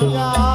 บัญญา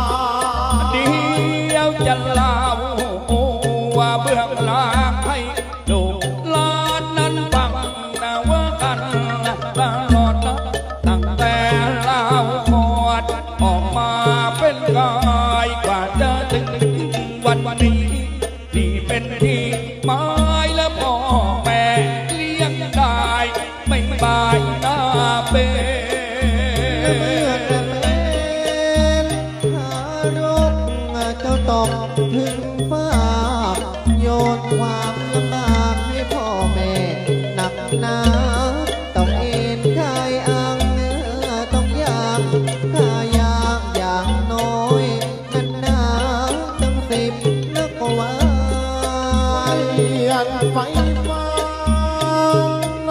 ไฟฟ้าโล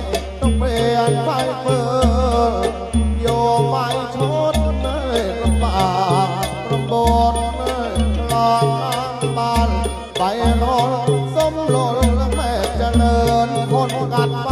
กต้องเปลี่ยนไฟเปิดโยไปชดเลยลำบากลำบนเลยลองบ้านไปรอสมหล่นและแม่เจริญคนกัดบ้าน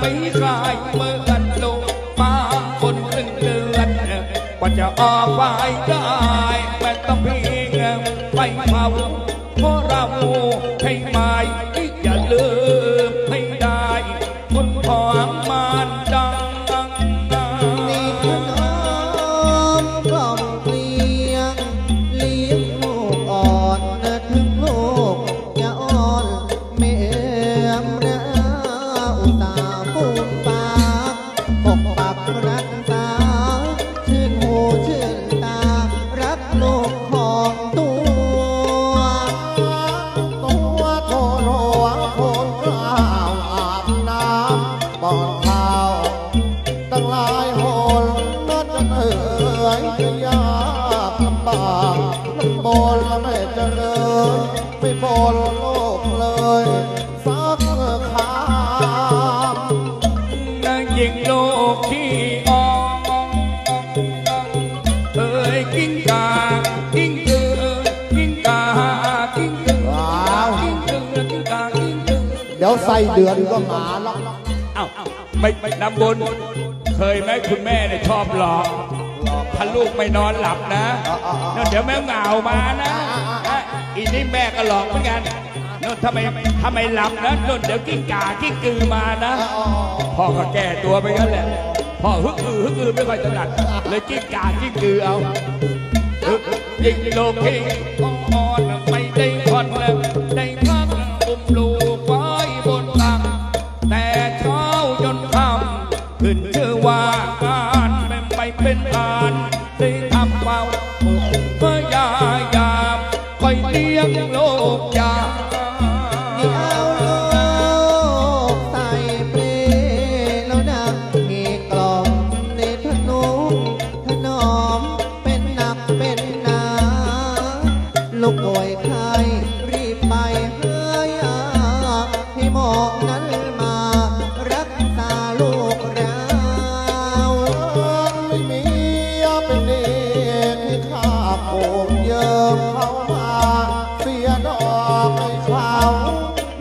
ไม่คลายเมื่อลงมาคนครึ่งเดือนกว่าจะออกไปได้แม่ต้องพิงไปเมาเพราะเราให้มาายหนนัดเอ่ยจะยากลำบากลำบนและไม่เจริญไม่บนโลกเลยสักคำนั่งยิงโลกที่ออกเอ้ยกิ้งกากิ้งกือกิ้งกากิ้งกือว้าวกิ้งกือกิ้งกากิ้งกือเดี๋ยวใส่เดือนก็มาแล้วเอ้าไม่ไม่นำบน เคยไหมคุณแม่เนี่ยชอบหลอกถ้าลูกไม่นอนหลับนะนั่นเดี๋ยวแม่เหงามานะอะอีนี่แม่ก็หลอกเหมือนกันนั่นทำไมทำไมหลับนะนั่นเดี๋ยวกิ้งกากิ้งกือมานะพ่อก็แก้ตัวไปงั้นแหละพ่อฮึกอือฮึกอือไม่ค่อยถนัดเลยกิ้งกากิ้งกือเอาฮึกยิงโลกที่อ่อนไม่ได้ผ่อนได้พั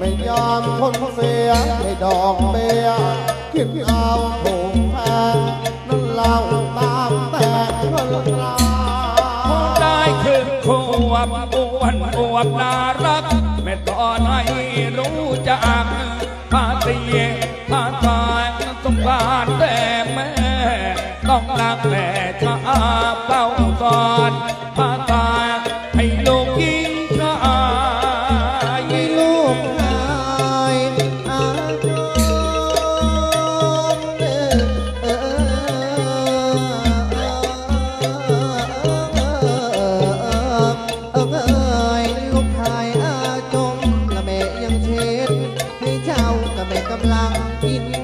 ไม่ยอมทนเสียให้ดอกเบี้ยคิดเอาถูกแพงนั่นเล่าตามแต่คนตราคนได้คือควบอ้วนอวบนารักแม่ตอนให้รู้จักภาษีภาตาสงสารแต่แม่ต้องรักแม่ชา in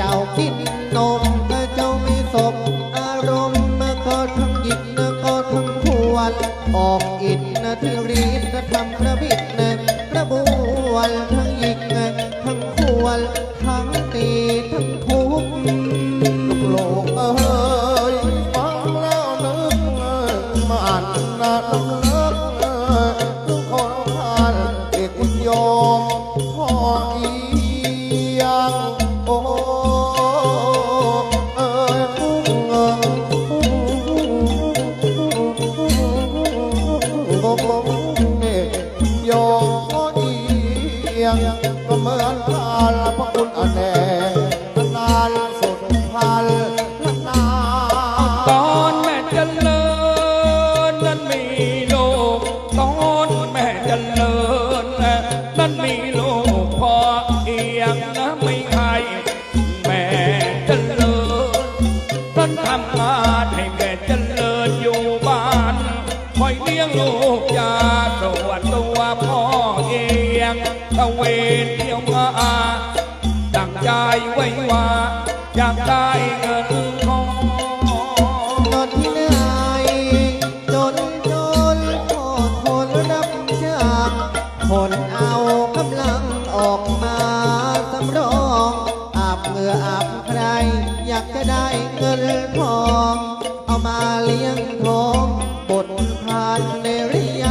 เจ้ากินนมและเจ้าไม่สมอารมณ์นะก็ทั้งหยิบนะก็ทั้งควรออกอินนะที่รีด ยาไว้ว่าอยากได้เงินทอจนนายจนจนอดทนรับจคนเอากำลังออกมาสำรองอาบเหงื่ออาบใคร อยากจะได้เงินทอเอามาเลี้ยงท้องบทผ่านในเรีย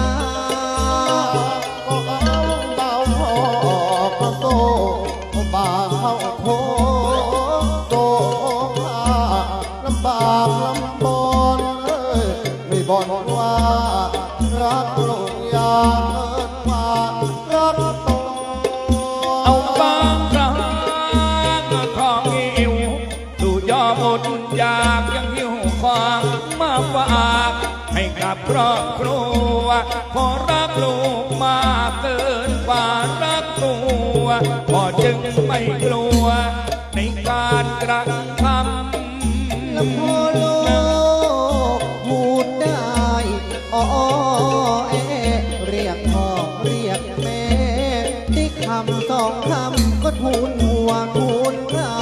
อยากยังหิวของมาฝากให้กับครอบครัวพอรักลูกมากเกินกว่ารักตัวพอจึงไม่กลัว ในการกระทำแล้วพอโลกพูดได้อ้อเอเรียกพ่อเรียกแม่ที่คำสองคำก็ทูลหัวทูลเรา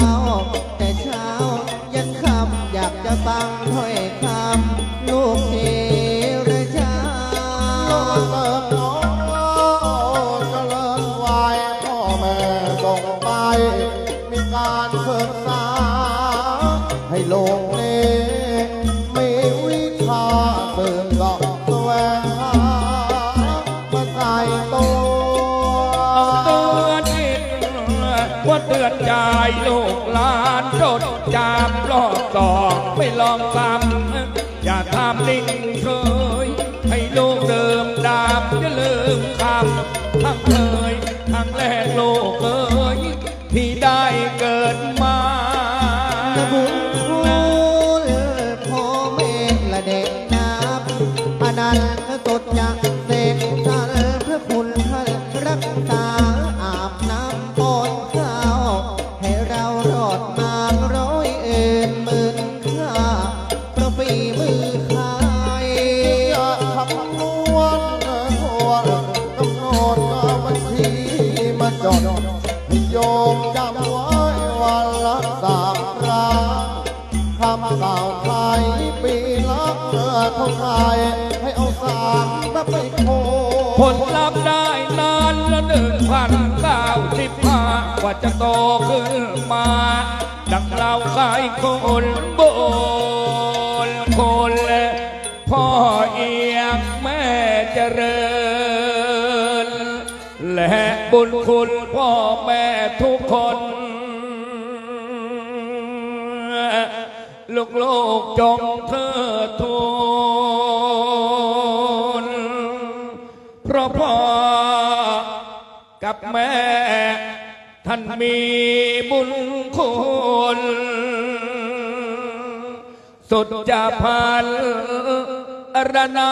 เกิดมา ผลลัพธ์ได้นานละหนึ่งพันเก้าสิบห้ากว่าจะโตขึ้นมา ดังเราใครคนโบนคนพ่อเอียงแม่เจริญ และบุญคุณพ่อแม่ทุกคนลูกโลกจงเธอทู ท่านมีบุญคุณสุดจะพันรนา